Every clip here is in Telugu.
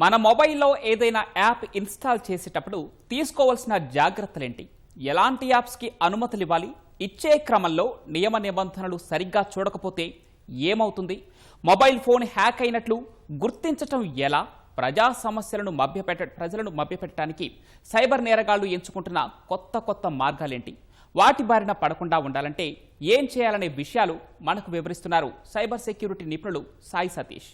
మన మొబైల్లో ఏదైనా యాప్ ఇన్స్టాల్ చేసేటప్పుడు తీసుకోవాల్సిన జాగ్రత్తలేంటి? ఎలాంటి యాప్స్కి అనుమతులు ఇవ్వాలి ఇచ్చే క్రమంలో నియమ నిబంధనలు సరిగ్గా చూడకపోతే ఏమవుతుంది? మొబైల్ ఫోన్ హ్యాక్ అయినట్లు గుర్తించటం ఎలా? ప్రజా సమస్యలను మభ్యపెట్ట ప్రజలను మభ్యపెట్టడానికి సైబర్ నేరగాళ్ళు ఎంచుకుంటున్న కొత్త కొత్త మార్గాలేంటి? వాటి బారిన పడకుండా ఉండాలంటే ఏం చేయాలనే విషయాలు మనకు వివరిస్తున్నారు సైబర్ సెక్యూరిటీ నిపుణులు సాయి సతీష్.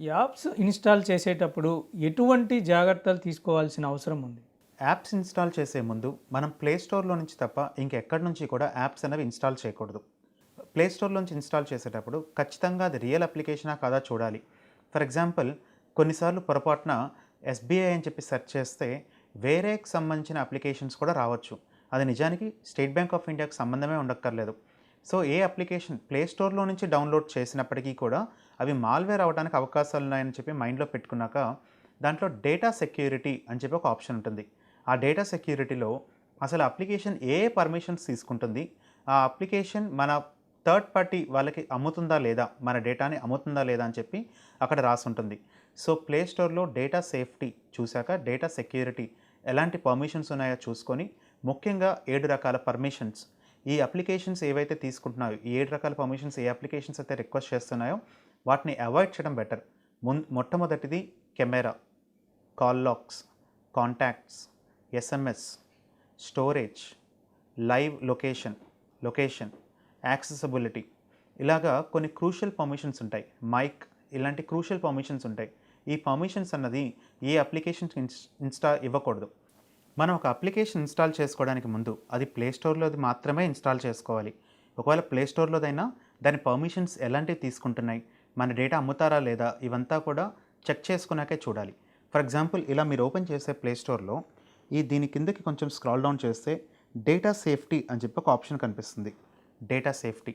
యాప్స్ ఇన్స్టాల్ చేసేటప్పుడు ఎటువంటి జాగ్రత్తలు తీసుకోవాల్సిన అవసరం ఉంది? యాప్స్ ఇన్స్టాల్ చేసే ముందు మనం ప్లే స్టోర్లో నుంచి తప్ప ఇంకెక్కడి నుంచి కూడా యాప్స్ అనేవి ఇన్స్టాల్ చేయకూడదు. ప్లే నుంచి ఇన్స్టాల్ చేసేటప్పుడు ఖచ్చితంగా అది రియల్ అప్లికేషనా కాదా చూడాలి. ఫర్ ఎగ్జాంపుల్ కొన్నిసార్లు పొరపాటున ఎస్బీఐ అని చెప్పి సెర్చ్ చేస్తే వేరేకి సంబంధించిన అప్లికేషన్స్ కూడా రావచ్చు. అది నిజానికి స్టేట్ బ్యాంక్ ఆఫ్ ఇండియాకి సంబంధమే ఉండక్కర్లేదు. సో ఏ అప్లికేషన్ ప్లే స్టోర్లో నుంచి డౌన్లోడ్ చేసినప్పటికీ కూడా అవి మాల్వేర్ అవ్వడానికి అవకాశాలు ఉన్నాయని చెప్పి మైండ్లో పెట్టుకున్నాక దాంట్లో డేటా సెక్యూరిటీ అని చెప్పి ఒక ఆప్షన్ ఉంటుంది. ఆ డేటా సెక్యూరిటీలో అసలు అప్లికేషన్ ఏ పర్మిషన్స్ తీసుకుంటుంది? ఆ అప్లికేషన్ మన థర్డ్ పార్టీ వాళ్ళకి అమ్ముతుందా లేదా? మన డేటాని అమ్ముతుందా లేదా అని చెప్పి అక్కడ రాసి ఉంటుంది. సో ప్లే స్టోర్లో డేటా సేఫ్టీ చూశాక డేటా సెక్యూరిటీ ఎలాంటి పర్మిషన్స్ ఉన్నాయో చూసుకొని ముఖ్యంగా ఏడు రకాల పర్మిషన్స్ ఈ అప్లికేషన్స్ ఏవైతే తీసుకుంటున్నాయో ఈ ఏడు రకాల పర్మిషన్స్ ఏ అప్లికేషన్స్ అయితే రిక్వెస్ట్ చేస్తున్నాయో వాటిని అవాయిడ్ చేయడం బెటర్. మున్ మొట్టమొదటిది camera call logs contacts SMS storage live location location accessibility. ఇలాగా కొన్ని క్రూషియల్ పర్మిషన్స్ ఉంటాయి. మైక్ ఇలాంటి క్రూషియల్ పర్మిషన్స్ ఉంటాయి. ఈ పర్మిషన్స్ అన్నది ఏ అప్లికేషన్ ఇన్స్టా ఇవ్వకూడదు. మనం ఒక అప్లికేషన్ ఇన్స్టాల్ చేసుకోవడానికి ముందు అది ప్లేస్టోర్లోది మాత్రమే ఇన్స్టాల్ చేసుకోవాలి. ఒకవేళ ప్లే స్టోర్లోదైనా దాని పర్మిషన్స్ ఎలాంటివి తీసుకుంటున్నాయి? మన డేటా అమ్ముతారా లేదా ఇవంతా కూడా చెక్ చేసుకున్నాకే చూడాలి. ఫర్ ఎగ్జాంపుల్ ఇలా మీరు ఓపెన్ చేసే ప్లే స్టోర్లో ఈ దీని కిందకి కొంచెం స్క్రాల్ డౌన్ చేస్తే డేటా సేఫ్టీ అని చెప్పి ఒక ఆప్షన్ కనిపిస్తుంది. Data safety.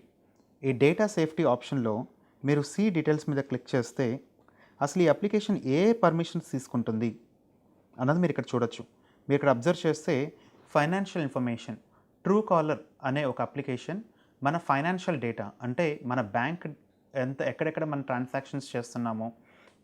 ఈ డేటా సేఫ్టీ ఆప్షన్లో మీరు సి డీటెయిల్స్ మీద క్లిక్ చేస్తే అసలు ఈ అప్లికేషన్ ఏ పర్మిషన్స్ తీసుకుంటుంది అన్నది మీరు ఇక్కడ చూడొచ్చు. మీరు ఇక్కడ అబ్జర్వ్ చేస్తే ఫైనాన్షియల్ ఇన్ఫర్మేషన్ ట్రూ కాలర్ అనే ఒక అప్లికేషన్ మన ఫైనాన్షియల్ డేటా అంటే మన బ్యాంక్ ఎంత ఎక్కడెక్కడ మన ట్రాన్సాక్షన్స్ చేస్తున్నామో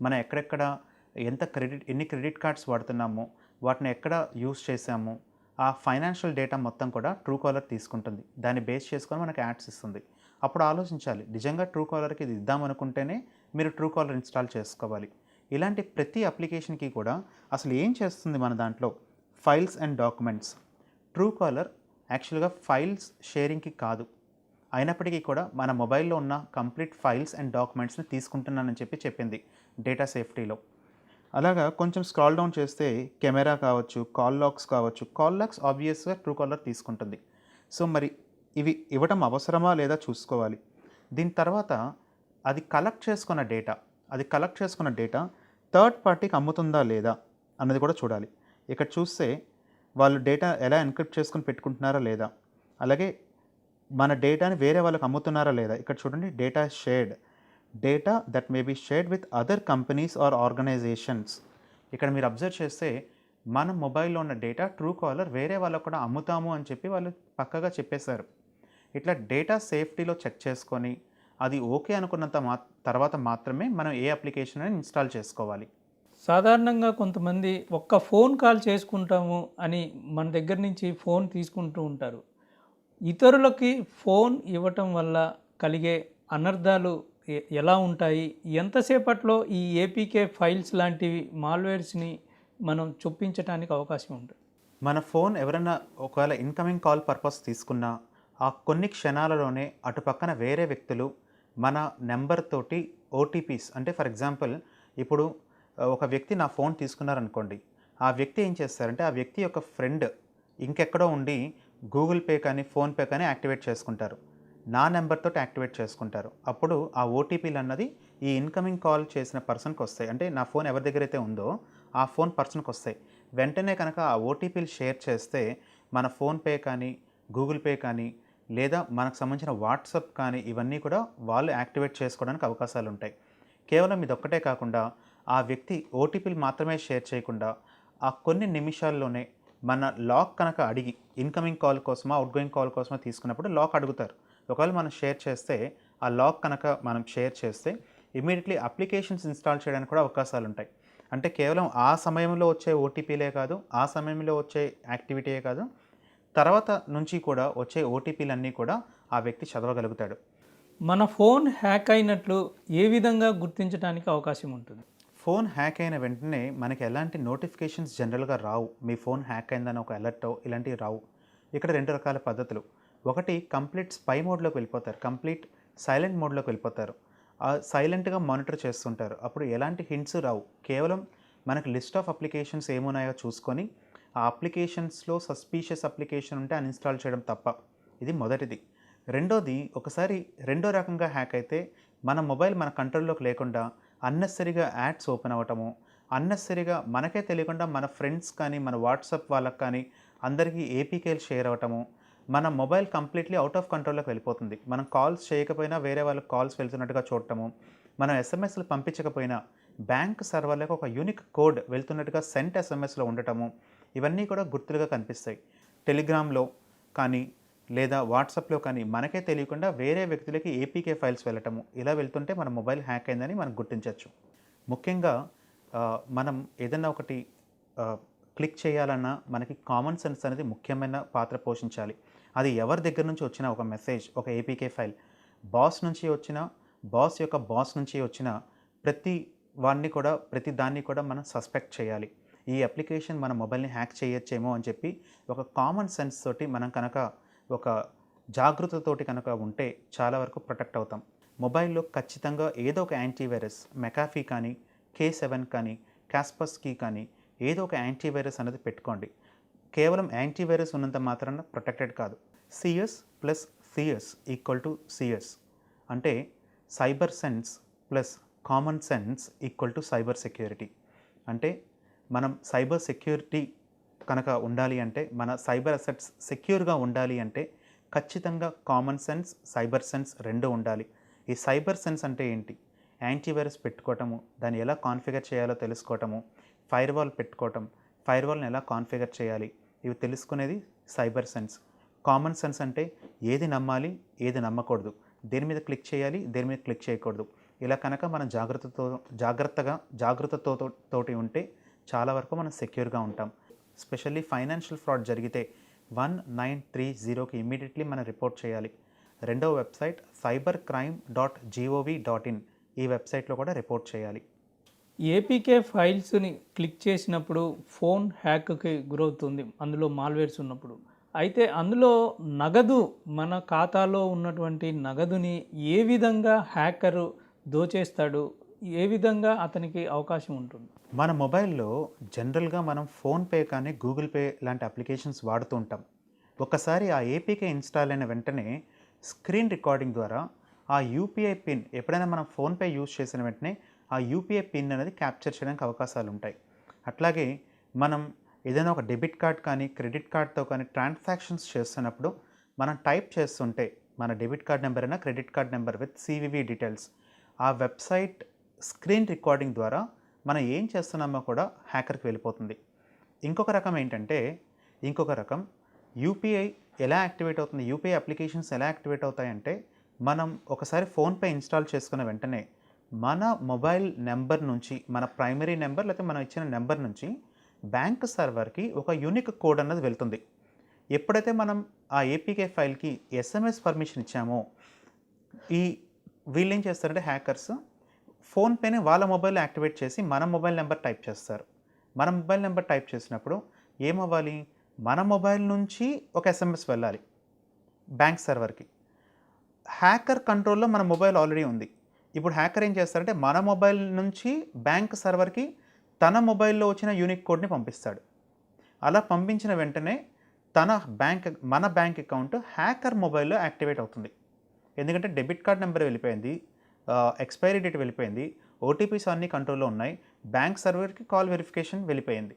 మనం ఎక్కడెక్కడ ఎంత క్రెడిట్ ఎన్ని క్రెడిట్ కార్డ్స్ వాడుతున్నామో వాటిని ఎక్కడ యూస్ చేసాము ఆ ఫైనాన్షియల్ డేటా మొత్తం కూడా ట్రూ కాలర్ తీసుకుంటుంది. దాన్ని బేస్ చేసుకొని మనకు యాడ్స్ ఇస్తుంది. అప్పుడు ఆలోచించాలి. నిజంగా ట్రూ కాలర్కి ఇది ఇద్దామనుకుంటేనే మీరు ట్రూ కాలర్ ఇన్స్టాల్ చేసుకోవాలి. ఇలాంటి ప్రతి అప్లికేషన్కి కూడా అసలు ఏం చేస్తుంది మన దాంట్లో? Files and documents. True caller యాక్చువల్గా ఫైల్స్ షేరింగ్కి కాదు. అయినప్పటికీ కూడా మన మొబైల్లో ఉన్న కంప్లీట్ ఫైల్స్ అండ్ డాక్యుమెంట్స్ని తీసుకుంటున్నానని చెప్పి చెప్పింది డేటా సేఫ్టీలో. అలాగా కొంచెం స్క్రాల్ డౌన్ చేస్తే కెమెరా కావచ్చు కాల్ లాక్స్ కావచ్చు కాల్ లాక్స్ ఆబ్వియస్గా ట్రూ కాలర్ తీసుకుంటుంది. సో మరి ఇవి ఇవ్వటం అవసరమా లేదా చూసుకోవాలి. దీని తర్వాత అది కలెక్ట్ చేసుకున్న డేటా అది కలెక్ట్ చేసుకున్న డేటా థర్డ్ పార్టీకి అమ్ముతుందా లేదా అన్నది కూడా చూడాలి. ఇక్కడ చూస్తే వాళ్ళు డేటా ఎలా ఎన్క్రిప్ట్ చేసుకొని పెట్టుకుంటున్నారా లేదా అలాగే మన డేటాని వేరే వాళ్ళకి అమ్ముతున్నారా లేదా? ఇక్కడ చూడండి data shared data that may be shared with other companies or organisations ఇక్కడ మీరు అబ్జర్వ్ చేస్తే మన మొబైల్లో ఉన్న డేటా ట్రూ కాలర్ వేరే వాళ్ళకు కూడా అమ్ముతాము అని చెప్పి వాళ్ళు పక్కగా చెప్పేశారు. ఇట్లా డేటా సేఫ్టీలో చెక్ చేసుకొని అది ఓకే అనుకున్నంత మా తర్వాత మాత్రమే మనం ఏ అప్లికేషన్ అని ఇన్స్టాల్ చేసుకోవాలి. సాధారణంగా కొంతమంది ఒక్క ఫోన్ కాల్ చేసుకుంటాము అని మన దగ్గర నుంచి ఫోన్ తీసుకుంటూ ఉంటారు. ఇతరులకి ఫోన్ ఇవ్వటం వల్ల కలిగే అనర్థాలు ఎలా ఉంటాయి? ఎంతసేపట్లో ఈ ఏపీకే ఫైల్స్ లాంటివి మాల్వేర్స్ని మనం చొప్పించడానికి అవకాశం ఉంటుంది మన ఫోన్ ఎవరైనా ఒకవేళ ఇన్కమింగ్ కాల్ పర్పస్ తీసుకున్నా ఆ కొన్ని క్షణాలలోనే అటుపక్కన వేరే వ్యక్తులు మన నెంబర్ తోటి ఓటీపీస్ అంటే ఫర్ ఎగ్జాంపుల్ ఇప్పుడు ఒక వ్యక్తి నా ఫోన్ తీసుకున్నారనుకోండి ఆ వ్యక్తి ఏం చేస్తారంటే ఆ వ్యక్తి యొక్క ఫ్రెండ్ ఇంకెక్కడో ఉండి గూగుల్ పే కానీ ఫోన్పే కానీ యాక్టివేట్ చేసుకుంటారు. నా నెంబర్ తోటి యాక్టివేట్ చేసుకుంటారు. అప్పుడు ఆ ఓటీపీలు అన్నది ఈ ఇన్కమింగ్ కాల్ చేసిన పర్సన్కి వస్తాయి. అంటే నా ఫోన్ ఎవరి దగ్గర అయితే ఉందో ఆ ఫోన్ పర్సన్కి వస్తాయి. వెంటనే కనుక ఆ ఓటీపీలు షేర్ చేస్తే మన ఫోన్పే కానీ గూగుల్ పే కానీ లేదా మనకు సంబంధించిన వాట్సాప్ కానీ ఇవన్నీ కూడా వాళ్ళు యాక్టివేట్ చేసుకోవడానికి అవకాశాలు ఉంటాయి. కేవలం ఇది ఒక్కటే కాకుండా ఆ వ్యక్తి ఓటీపీలు మాత్రమే షేర్ చేయకుండా ఆ కొన్ని నిమిషాల్లోనే మన లాక్ కనుక అడిగి ఇన్కమింగ్ కాల్ కోసమా అవుట్ గోయింగ్ కాల్ కోసమా తీసుకున్నప్పుడు లాక్ అడుగుతారు. ఒకవేళ మనం షేర్ చేస్తే ఆ లాక్ కనుక మనం షేర్ చేస్తే ఇమీడియట్లీ అప్లికేషన్స్ ఇన్స్టాల్ చేయడానికి కూడా అవకాశాలు ఉంటాయి అంటే కేవలం ఆ సమయంలో వచ్చే ఓటీపీలే కాదు ఆ సమయంలో వచ్చే యాక్టివిటీయే కాదు తర్వాత నుంచి కూడా వచ్చే ఓటీపీలన్నీ కూడా ఆ వ్యక్తి చదవగలుగుతాడు. మన ఫోన్ హ్యాక్ అయినట్లు ఏ విధంగా గుర్తించడానికి అవకాశం ఉంటుంది? ఫోన్ హ్యాక్ అయిన వెంటనే మనకి ఎలాంటి నోటిఫికేషన్స్ జనరల్గా రావు. మీ ఫోన్ హ్యాక్ అయిందని ఒక అలర్టో ఇలాంటివి రావు. ఇక్కడ రెండు రకాల పద్ధతులు. ఒకటి కంప్లీట్ స్పై మోడ్లోకి వెళ్ళిపోతారు. కంప్లీట్ సైలెంట్ మోడ్లోకి వెళ్ళిపోతారు. సైలెంట్గా మానిటర్ చేస్తుంటారు. అప్పుడు ఎలాంటి హింట్స్ రావు. కేవలం మనకు లిస్ట్ ఆఫ్ అప్లికేషన్స్ ఏమున్నాయో చూసుకొని ఆ అప్లికేషన్స్లో సస్పీషియస్ అప్లికేషన్ ఉంటే అన్ఇన్స్టాల్ చేయడం తప్ప. ఇది మొదటిది. రెండోది ఒకసారి రెండో రకంగా హ్యాక్ అయితే మన మొబైల్ మన కంట్రోల్లోకి లేకుండా అన్నెసరిగా యాడ్స్ ఓపెన్ అవ్వటము అన్నెసరిగా మనకే తెలియకుండా మన ఫ్రెండ్స్ కానీ మన వాట్సాప్ వాళ్ళకి కానీ అందరికీ ఏపీకేలు షేర్ అవ్వటము మన మొబైల్ కంప్లీట్లీ అవుట్ ఆఫ్ కంట్రోల్లోకి వెళ్ళిపోతుంది. మనం కాల్స్ చేయకపోయినా వేరే వాళ్ళకి కాల్స్ వెళ్తున్నట్టుగా చూడటము మనం ఎస్ఎంఎస్లు పంపించకపోయినా బ్యాంక్ సర్వర్లకు ఒక యూనిక్ కోడ్ వెళ్తున్నట్టుగా సెంట్ ఎస్ఎంఎస్లో ఉండటము ఇవన్నీ కూడా గుర్తులుగా కనిపిస్తాయి. టెలిగ్రామ్లో కానీ లేదా వాట్సాప్లో కానీ మనకే తెలియకుండా వేరే వ్యక్తులకి ఏపీకే ఫైల్స్ వెళ్ళటము. ఇలా వెళ్తుంటే మన మొబైల్ హ్యాక్ అయిందని మనం గుర్తించవచ్చు ముఖ్యంగా మనం ఏదైనా ఒకటి క్లిక్ చేయాలన్నా మనకి కామన్ సెన్స్ అనేది ముఖ్యమైన పాత్ర పోషించాలి. అది ఎవరి దగ్గర నుంచి వచ్చిన ఒక మెసేజ్ ఒక ఏపీకే ఫైల్ బాస్ నుంచి వచ్చిన బాస్ యొక్క బాస్ నుంచి వచ్చిన ప్రతి వాడిని కూడా ప్రతి దాన్ని కూడా మనం సస్పెక్ట్ చేయాలి. ఈ అప్లికేషన్ మన మొబైల్ని హ్యాక్ చేయొచ్చేమో అని చెప్పి ఒక కామన్ సెన్స్ తోటి మనం కనుక ఒక జాగృతతోటి కనుక ఉంటే చాలా వరకు ప్రొటెక్ట్ అవుతాం. మొబైల్లో ఖచ్చితంగా ఏదో ఒక యాంటీవైరస్ మెకాఫీ కానీ కే సెవెన్ కానీ క్యాస్పస్కి కానీ ఏదో ఒక యాంటీవైరస్ అనేది పెట్టుకోండి. కేవలం యాంటీవైరస్ ఉన్నంత మాత్రాన ప్రొటెక్టెడ్ కాదు. CS plus CS equal to CS అంటే cyber sense plus common sense equal to cyber security అంటే మనం సైబర్ సెక్యూరిటీ కనుక ఉండాలి అంటే మన సైబర్ అసెట్స్ సెక్యూర్గా ఉండాలి అంటే ఖచ్చితంగా కామన్ సెన్స్ సైబర్ సెన్స్ రెండు ఉండాలి. ఈ సైబర్ సెన్స్ అంటే ఏంటి? యాంటీవైరస్ పెట్టుకోవటము దాన్ని ఎలా కాన్ఫిగర్ చేయాలో తెలుసుకోవటము ఫైర్ వాల్ పెట్టుకోవటం. ఫైర్ వాల్ని ఎలా కాన్ఫిగర్ చేయాలి? ఇవి తెలుసుకునేది సైబర్ సెన్స్. కామన్ సెన్స్ అంటే ఏది నమ్మాలి ఏది నమ్మకూడదు. దేని మీద క్లిక్ చేయాలి దేని మీద క్లిక్ చేయకూడదు. ఇలా కనుక మనం జాగ్రత్తతో జాగ్రత్తగా జాగ్రత్తతో తోటి ఉంటే చాలా వరకు మనం సెక్యూర్గా ఉంటాం. స్పెషల్లీ ఫైనాన్షియల్ ఫ్రాడ్ జరిగితే వన్ నైన్ త్రీ జీరోకి ఇమీడియట్లీ మనం రిపోర్ట్ చేయాలి. రెండవ website cyber crime dot gov dot in ఈ వెబ్సైట్లో కూడా రిపోర్ట్ చేయాలి. ఏపీకే ఫైల్స్ని క్లిక్ చేసినప్పుడు ఫోన్ హ్యాక్కి గురవుతుంది. అందులో మాల్వేర్స్ ఉన్నప్పుడు. అయితే అందులో నగదు మన ఖాతాలో ఉన్నటువంటి నగదుని ఏ విధంగా హ్యాకరు దోచేస్తాడు? ఏ విధంగా అతనికి అవకాశం ఉంటుంది? మన మొబైల్లో జనరల్గా మనం ఫోన్పే కానీ గూగుల్ పే లాంటి అప్లికేషన్స్ వాడుతూ ఉంటాం. ఒకసారి ఆ ఏపీకే ఇన్స్టాల్ అయిన వెంటనే స్క్రీన్ రికార్డింగ్ ద్వారా ఆ యూపీఐ పిన్ ఎప్పుడైనా మనం ఫోన్పే యూజ్ చేసిన వెంటనే ఆ యూపీఐ పిన్ అనేది క్యాప్చర్ చేయడానికి అవకాశాలు ఉంటాయి. అట్లాగే మనం ఏదైనా ఒక డెబిట్ కార్డ్ కానీ క్రెడిట్ కార్డ్తో కానీ ట్రాన్సాక్షన్స్ చేస్తున్నప్పుడు మనం టైప్ చేస్తుంటే మన డెబిట్ కార్డ్ నెంబర్ అయినా credit card number with CVV details ఆ వెబ్సైట్ స్క్రీన్ రికార్డింగ్ ద్వారా మనం ఏం చేస్తున్నామో కూడా హ్యాకర్కి వెళ్ళిపోతుంది. ఇంకొక రకం ఏంటంటే ఇంకొక రకం యూపీఐ ఎలా యాక్టివేట్ అవుతుంది యూపీఐ అప్లికేషన్స్ ఎలా యాక్టివేట్ అవుతాయంటే మనం ఒకసారి ఫోన్పే ఇన్స్టాల్ చేసుకున్న వెంటనే మన మొబైల్ నెంబర్ నుంచి మన ప్రైమరీ నెంబర్ లేకపోతే మనం ఇచ్చిన నెంబర్ నుంచి బ్యాంక్ సర్వర్కి ఒక యూనిక్ కోడ్ అన్నది వెళ్తుంది. ఎప్పుడైతే మనం ఆ ఏపీకే ఫైల్కి ఎస్ఎంఎస్ పర్మిషన్ ఇచ్చామో ఈ వీళ్ళు ఏం చేస్తారంటే హ్యాకర్స్ ఫోన్పేని వాళ్ళ మొబైల్లో యాక్టివేట్ చేసి మన మొబైల్ నెంబర్ టైప్ చేస్తారు. మన మొబైల్ నెంబర్ టైప్ చేసినప్పుడు ఏమవ్వాలి? మన మొబైల్ నుంచి ఒక ఎస్ఎంఎస్ వెళ్ళాలి బ్యాంక్ సర్వర్కి. హ్యాకర్ కంట్రోల్లో మన మొబైల్ ఆల్రెడీ ఉంది. ఇప్పుడు హ్యాకర్ ఏం చేస్తారంటే మన మొబైల్ నుంచి బ్యాంక్ సర్వర్కి తన మొబైల్లో వచ్చిన యూనిక్ కోడ్ని పంపిస్తాడు. అలా పంపించిన వెంటనే తన బ్యాంక్ మన బ్యాంక్ అకౌంట్ హ్యాకర్ మొబైల్లో యాక్టివేట్ అవుతుంది. ఎందుకంటే డెబిట్ కార్డ్ నెంబర్ వెళ్ళిపోయింది. ఎక్స్పైరీ డేట్ వెళ్ళిపోయింది. ఓటీపీస్ అన్నీ కంట్రోల్లో ఉన్నాయి. బ్యాంక్ సర్వర్కి కాల్ వెరిఫికేషన్ వెళ్ళిపోయింది.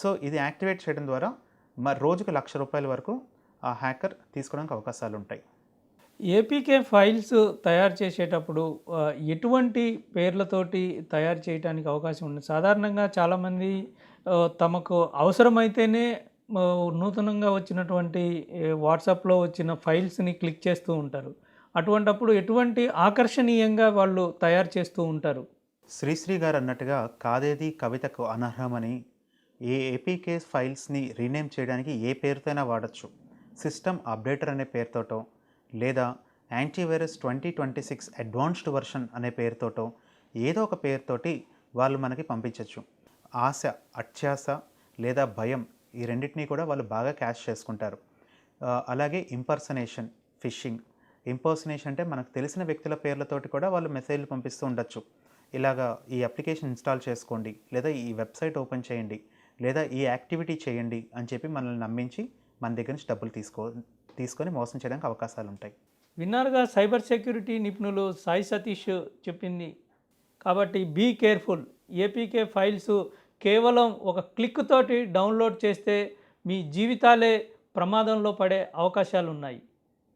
సో ఇది యాక్టివేట్ చేయడం ద్వారా మరి రోజుకు లక్ష రూపాయల వరకు ఆ హ్యాకర్ తీసుకోవడానికి అవకాశాలు ఉంటాయి. ఏపీకే ఫైల్స్ తయారు చేసేటప్పుడు ఎటువంటి పేర్లతోటి తయారు చేయడానికి అవకాశం ఉంది సాధారణంగా చాలామంది తమకు అవసరమైతేనే నూతనంగా వచ్చినటువంటి వాట్సాప్లో వచ్చిన ఫైల్స్ని క్లిక్ చేస్తూ ఉంటారు. అటువంటప్పుడు ఎటువంటి ఆకర్షణీయంగా వాళ్ళు తయారు చేస్తూ ఉంటారు? శ్రీశ్రీ గారు అన్నట్టుగా కాదేది కవితకు అనర్హమని ఏ ఏపీకే ఫైల్స్ని రీనేమ్ చేయడానికి ఏ పేరుతోనైనా వాడచ్చు. సిస్టమ్ అప్డేటర్ అనే పేరుతోటో లేదా antivirus twenty twenty six advanced version అనే పేరుతోటో ఏదో ఒక పేరుతోటి వాళ్ళు మనకి పంపించవచ్చు ఆశ అత్యాస లేదా భయం ఈ రెండింటినీ కూడా వాళ్ళు బాగా క్యాష్ చేసుకుంటారు. అలాగే ఇంపర్సనేషన్ ఫిషింగ్ ఇంపర్సనేషన్ అంటే మనకు తెలిసిన వ్యక్తుల పేర్లతోటి కూడా వాళ్ళు మెసేజ్లు పంపిస్తూ ఉండొచ్చు. ఇలాగా ఈ అప్లికేషన్ ఇన్స్టాల్ చేసుకోండి లేదా ఈ వెబ్సైట్ ఓపెన్ చేయండి లేదా ఈ యాక్టివిటీ చేయండి అని చెప్పి మనల్ని నమ్మించి మన దగ్గర నుంచి డబ్బులు తీసుకో తీసుకొని మోసం చేయడానికి అవకాశాలు ఉంటాయి. విన్నారుగా సైబర్ సెక్యూరిటీ నిపుణులు సాయి సతీష్ చెప్పింది. కాబట్టి బీ కేర్ఫుల్ ఏపీకే ఫైల్స్ కేవలం ఒక క్లిక్ తోటి డౌన్లోడ్ చేస్తే మీ జీవితాలే ప్రమాదంలో పడే అవకాశాలు ఉన్నాయి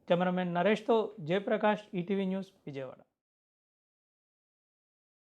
કેમેરામેન નરેશ તો જયપ્રકાશ ઈટીવી ન્યૂઝ વિજયવાડા.